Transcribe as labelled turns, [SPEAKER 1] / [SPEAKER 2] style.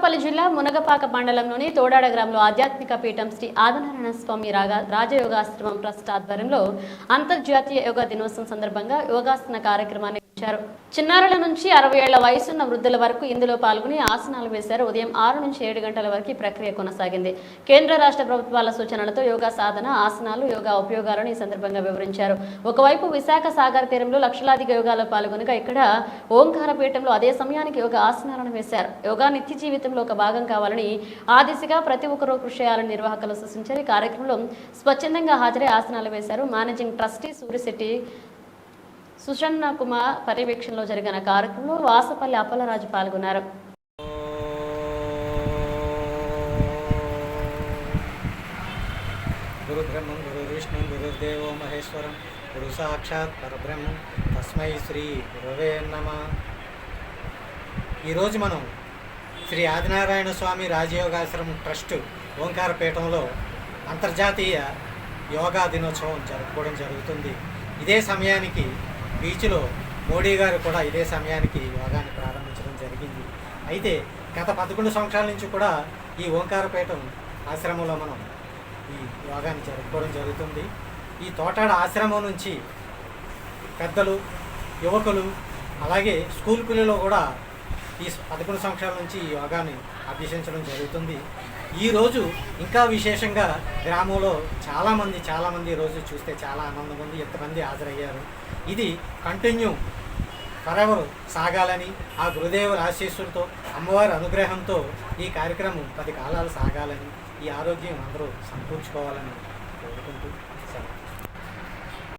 [SPEAKER 1] అనకాపల్లి జిల్లా మునగపాక మండలంలోని తోడాడ గ్రామంలో ఆధ్యాత్మిక పీఠం శ్రీ ఆదినారాయణ స్వామి రాగా రాజయోగాశ్రమం ట్రస్ట్ ఆధ్వర్యంలో అంతర్జాతీయ యోగా దినోత్సవం సందర్భంగా యోగాసన కార్యక్రమాన్ని ఇచ్చారు చిన్నారుల నుంచి అరవై ఏళ్ల వయసున్న వృద్ధుల వరకు ఇందులో పాల్గొని ఆసనాలు వేశారు ఉదయం ఆరు నుంచి ఏడు గంటల వరకు ప్రక్రియ కొనసాగింది కేంద్ర రాష్ట్ర ప్రభుత్వాల సూచనలతో యోగా సాధన ఆసనాలు యోగా ఉపయోగాలను ఈ సందర్భంగా వివరించారు ఒకవైపు విశాఖ సాగర్ తీరంలో లక్షలాదిగా యోగాలో పాల్గొనగా ఇక్కడ ఓంకార పీఠంలో అదే సమయానికి యోగ ఆసనాలను వేశారు యోగా నిత్య జీవితంలో ఒక భాగం కావాలని ఆ దిశగా ప్రతి ఒక్కరూ కృషి చేయాలని నిర్వాహకులు సూచించారు ఈ కార్యక్రమంలో స్వచ్ఛందంగా హాజరై ఆసనాలు వేశారు మేనేజింగ్ ట్రస్టీ సూర్యశెట్టి సుషన్న కుమార్ పర్యవేక్షణలో జరిగిన కార్యక్రమంలో వాసపల్లి అప్పలరాజు పాల్గొన్నారు గురు గురు విష్ణు
[SPEAKER 2] గురుదేవో మహేశ్వరం గురు సాక్షాత్ పరబ్రహ్మం తస్మై శ్రీ గురవే నమ ఈరోజు మనం శ్రీ ఆదినారాయణ స్వామి రాజయోగాశ్రమం ట్రస్ట్ ఓంకారపీఠంలో అంతర్జాతీయ యోగా దినోత్సవం జరుపుకోవడం జరుగుతుంది ఇదే సమయానికి బీచ్లో మోడీ గారు కూడా ఇదే సమయానికి యోగాన్ని ప్రారంభించడం జరిగింది అయితే గత పదకొండు సంవత్సరాల నుంచి కూడా ఈ ఓంకారపేటం ఆశ్రమంలో మనం ఈ యోగాన్ని జరుపుకోవడం జరుగుతుంది ఈ తోటాడ ఆశ్రమం నుంచి పెద్దలు యువకులు అలాగే స్కూల్ పిల్లలు కూడా ఈ పదకొండు సంవత్సరాల నుంచి ఈ యోగాని అభ్యసించడం జరుగుతుంది ఈరోజు ఇంకా విశేషంగా గ్రామంలో చాలామంది చాలామంది ఈరోజు చూస్తే చాలా ఆనందంగా ఉంది ఎంతమంది హాజరయ్యారు ఇది కంటిన్యూ ఫరెవరు సాగాలని ఆ గురుదేవుల ఆశీస్సులతో అమ్మవారి అనుగ్రహంతో ఈ కార్యక్రమం పది కాలాలు సాగాలని ఈ ఆరోగ్యం అందరూ సమకూర్చుకోవాలని కోరుకుంటూ